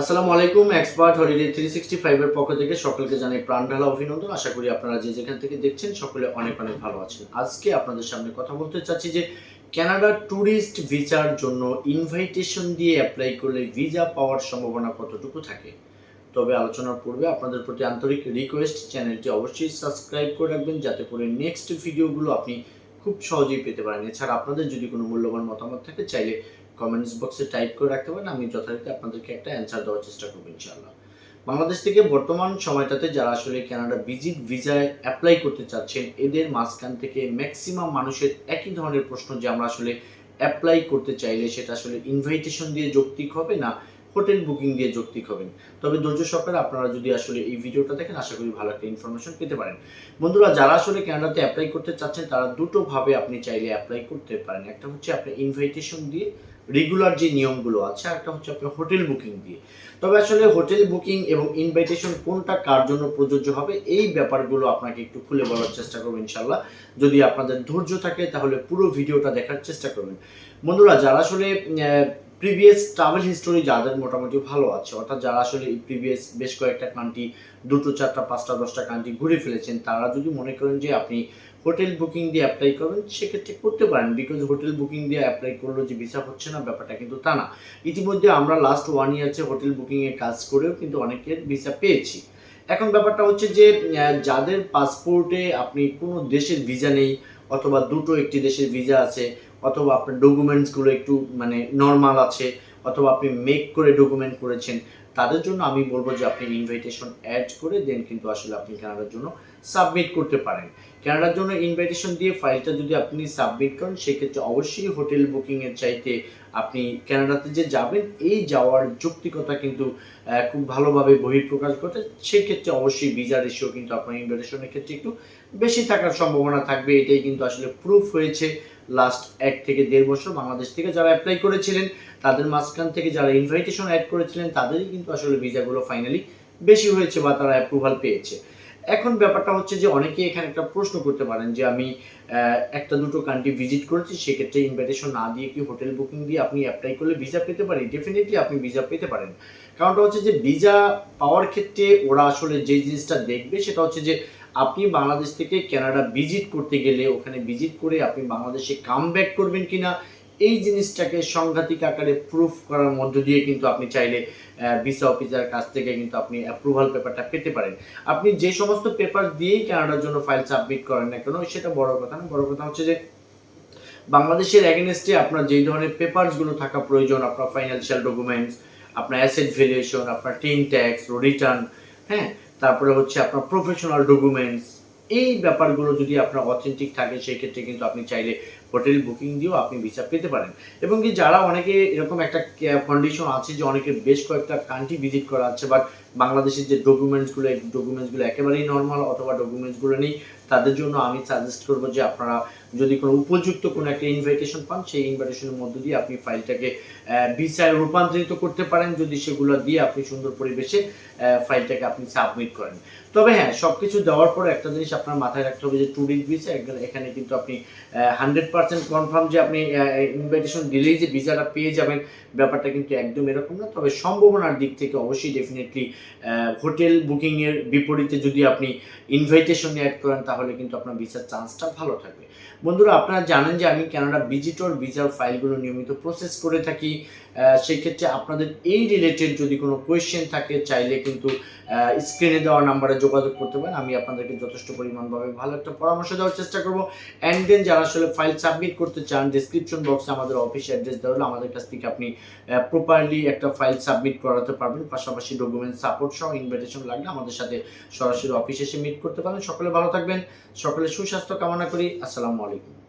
আসসালামু আলাইকুম expert holiday three sixty ফাইভের পক্ষ থেকে সকলকে জানাই প্রাণ ঢালা অভিনন্দন। আশা করি আপনারা যে যেখান থেকে দেখছেন সকলে অনেক অনেক ভালো আছেন। আজকে আপনাদের সামনে কথা বলতে চাচ্ছি যে ক্যানাডা ট্যুরিস্ট ভিসার জন্য ইনভাইটেশন দিয়ে অ্যাপ্লাই করলে ভিসা পাওয়ার সম্ভাবনা কতটুকু থাকে? তবে আলোচনার পূর্বে আপনাদের প্রতি আন্তরিক রিকোয়েস্ট চ্যানেলটি অবশ্যই সাবস্ক্রাইব করে রাখবেন, যাতে করে নেক্সট ভিডিওগুলো আপনি খুব সহজেই পেতে পারেন। এছাড়া আপনাদের যদি কোনো মূল্যবান মতামত থাকে, চাইলে কমেন্টস বক্সে টাইপ করে রাখতে পারেন, আমি যথারীতি আপনাদেরকে একটা অ্যান্সার দেওয়ার চেষ্টা করব, ইনশাআল্লাহ। বাংলাদেশ থেকে বর্তমান সময়টাতে যারা আসলে কানাডা ভিজিট ভিসায় অ্যাপ্লাই করতে চাচ্ছেন, এদের মাঝখান থেকে ম্যাক্সিমাম মানুষের একই ধরনের প্রশ্ন যে আমরা আসলে অ্যাপ্লাই করতে চাইলে সেটা আসলে ইনভাইটেশন দিয়ে যৌক্তিক হবে না হোটেল বুকিং দিয়ে যৌক্তিক হবেন। তবে ধৈর্য সহকারে আপনারা যদি আসলে এই ভিডিওটা দেখেন, আশা করি ভালো একটা ইনফরমেশন পেতে পারেন। বন্ধুরা, যারা আসলে কানাডাতে অ্যাপ্লাই করতে চাচ্ছেন, তারা দুটো ভাবে আপনি চাইলে অ্যাপ্লাই করতে পারেন। একটা হচ্ছে আপনি ইনভাইটেশন দিয়ে রেগুলার যে নিয়মগুলো আছে একটা হচ্ছে আপনার হোটেল বুকিং দিয়ে। তবে আসলে হোটেল বুকিং এবং ইনভাইটেশন কোনটা কার জন্য প্রযোজ্য হবে, এই ব্যাপারগুলো আপনাকে একটু খুলে বলার চেষ্টা করব ইনশাল্লাহ যদি আপনাদের ধৈর্য থাকে, তাহলে পুরো ভিডিওটা দেখার চেষ্টা করবেন। বন্ধুরা, যারা আসলে প্রিভিয়াস ট্রাভেল হিস্টোরি যাদের মোটামুটি ভালো আছে, অর্থাৎ যারা আসলে প্রিভিয়াস বেশ কয়েকটা কান্ট্রি দুটো চারটা, পাঁচটা, দশটা কান্ট্রি ঘুরে ফেলেছেন, তারা যদি মনে করেন যে আপনি হোটেল বুকিং দিয়ে অ্যাপ্লাই করবেন, সেক্ষেত্রে করতে পারেন বিকজ হোটেল বুকিং দিয়ে অ্যাপ্লাই করলেও যে ভিসা হচ্ছে না, ব্যাপারটা কিন্তু তা না। ইতিমধ্যে আমরা লাস্ট ওয়ান ইয়ার্সে হোটেল বুকিংয়ে কাজ করেও কিন্তু অনেকের ভিসা পেয়েছি। এখন ব্যাপারটা হচ্ছে যে যাদের পাসপোর্টে আপনি কোনো দেশের ভিসা নেই, অথবা দুটো একটি দেশের ভিসা আছে, অথবা আপনার ডকুমেন্টসগুলো একটু মানে নর্মাল আছে, অথবা আপনি মেক করে ডকুমেন্ট করেছেন তাদের জন্য আমি বলব যে আপনি ইনভাইটেশন অ্যাড করে দেন কিন্তু আসলে আপনি কানাডার জন্য সাবমিট করতে পারেন। কানাডার জন্য ইনভাইটেশন দিয়ে ফাইলটা যদি আপনি সাবমিট করেন, সেক্ষেত্রে অবশ্যই হোটেল বুকিংয়ের চাইতে আপনি কানাডাতে যে যাবেন, এই যাওয়ার যৌক্তিকতা কিন্তু খুব ভালোভাবে বহিঃপ্রকাশ ঘটে। সেক্ষেত্রে অবশ্যই ভিসা রেশিও কিন্তু আপনার ইনভাইটেশনের ক্ষেত্রে একটু বেশি থাকার সম্ভাবনা থাকবে। এটাই কিন্তু আসলে প্রুফ হয়েছে। লাস্ট এক থেকে দেড় বছর বাংলাদেশ থেকে যারা অ্যাপ্লাই করেছিলেন, তাদের মাঝখান থেকে যারা ইনভাইটেশন অ্যাড করেছিলেন, তাদেরই কিন্তু আসলে ভিসাগুলো ফাইনালি বেশি হয়েছে বা তারা অ্যাপ্রুভাল পেয়েছে। এখন ব্যাপারটা হচ্ছে যে অনেকে এখানে একটা প্রশ্ন করতে পারেন যে আমি একটা দুটো কান্ট্রি ভিজিট করেছি, সেক্ষেত্রে ইনভাইটেশন না দিয়ে কি হোটেল বুকিং দিয়ে আপনি অ্যাপ্লাই করলে ভিসা পেতে পারি ডেফিনেটলি আপনি ভিসা পেতে পারেন। কারণটা হচ্ছে যে ভিসা পাওয়ার ক্ষেত্রে ওরা আসলে যে জিনিসটা দেখবে সেটা হচ্ছে যে আপনি বাংলাদেশ থেকে কানাডা ভিজিট করতে গেলে ওখানে ভিজিট করে আপনি বাংলাদেশে কাম ব্যাক করবেন কিনা, এই জিনিসটাকে সাংঘাতিক আকারে প্রুফ করার মধ্য দিয়ে কিন্তু আপনি চাইলে ভিসা অফিসার কাছ থেকে কিন্তু আপনি অ্যাপ্রুভাল পেপারটা পেতে পারেন। আপনি যে সমস্ত পেপার দিয়েই কানাডার জন্য ফাইল সাবমিট করেন না কেন, সেটা বড় কথা না, বড় কথা হচ্ছে যে, বাংলাদেশের এগেনস্টে আপনার যেই ধরনের পেপারসগুলো থাকা প্রয়োজন, আপনার ফাইন্যান্সিয়াল ডকুমেন্টস আপনার অ্যাসেট ভ্যালুয়েশন আপনার টিন ট্যাক্স রিটার্ন হ্যাঁ তারপরে হচ্ছে আপনার প্রফেশনাল ডকুমেন্টস এই ব্যাপারগুলো যদি আপনার অথেন্টিক থাকে, সেই ক্ষেত্রে কিন্তু আপনি চাইলে হোটেল বুকিং দিয়েও আপনি ভিসা পেতে পারেন। এবং কি যারা অনেকে এরকম একটা কন্ডিশন আছে যে অনেকে বেশ কয়েকটা কান্ট্রি ভিজিট করা আছে বাট বাংলাদেশের যে ডকুমেন্টসগুলো এই ডকুমেন্টসগুলো একেবারেই নর্মাল অথবা ডকুমেন্টসগুলো নেই, তাদের জন্য আমি সাজেস্ট করব যে আপনারা যদি কোনো উপযুক্ত কোনো একটা ইনভাইটেশন পান, সেই ইনভাইটেশনের মধ্য দিয়ে আপনি ফাইলটাকে ভিসায় রূপান্তরিত করতে পারেন। যদি সেগুলো দিয়ে আপনি সুন্দর পরিবেশে ফাইলটাকে আপনি সাবমিট করেন। তবে হ্যাঁ সব কিছু দেওয়ার পর একটা জিনিস আপনার মাথায় রাখতে হবে যে ট্যুরিস্ট ভিসা এখানে কিন্তু আপনি হান্ড্রেড পার্সেন্ট কনফার্ম যে আপনি ইনভাইটেশন দিলেই যে ভিসাটা পেয়ে যাবেন, ব্যাপারটা কিন্তু একদম এরকম না। তবে সম্ভাবনার দিক থেকে অবশ্যই ডেফিনেটলি হোটেল বুকিংয়ের বিপরীতে যদি আপনি ইনভাইটেশন অ্যাড করেন তাহলে কিন্তু আপনার ভিসার চান্সটা ভালো থাকবে। বন্ধুরা আপনারা জানেন যে আমি কানাডা ভিজিটর ভিসার ফাইলগুলো নিয়মিত প্রসেস করে থাকি। আহ, সেই ক্ষেত্রে আপনাদের এই রিলেটেড যদি কোনো কোয়েশ্চেন থাকে চাইলে কিন্তু স্ক্রিনে দেওয়া নাম্বারে যোগাযোগ করতে পারেন। আমি আপনাদেরকে যথেষ্ট পরিমাণভাবে ভালো একটা পরামর্শ দেওয়ার চেষ্টা করব। অ্যান্ড দেন যারা আসলে ফাইল সাবমিট করতে চান ডিসক্রিপশন বক্সে আমাদের অফিস অ্যাড্রেস দেওয়া হলে। আমাদের কাছ থেকে আপনি প্রপারলি একটা ফাইল সাবমিট করাতে পারবেন। পাশাপাশি ডকুমেন্ট সাপোর্ট সহ ইনভাইটেশন লাগলে আমাদের সাথে সরাসরি অফিসে এসে মিট করতে পারেন। সকলে ভালো থাকবেন। সকলে সুস্বাস্থ্য কামনা করি। আসসালামু আলাইকুম।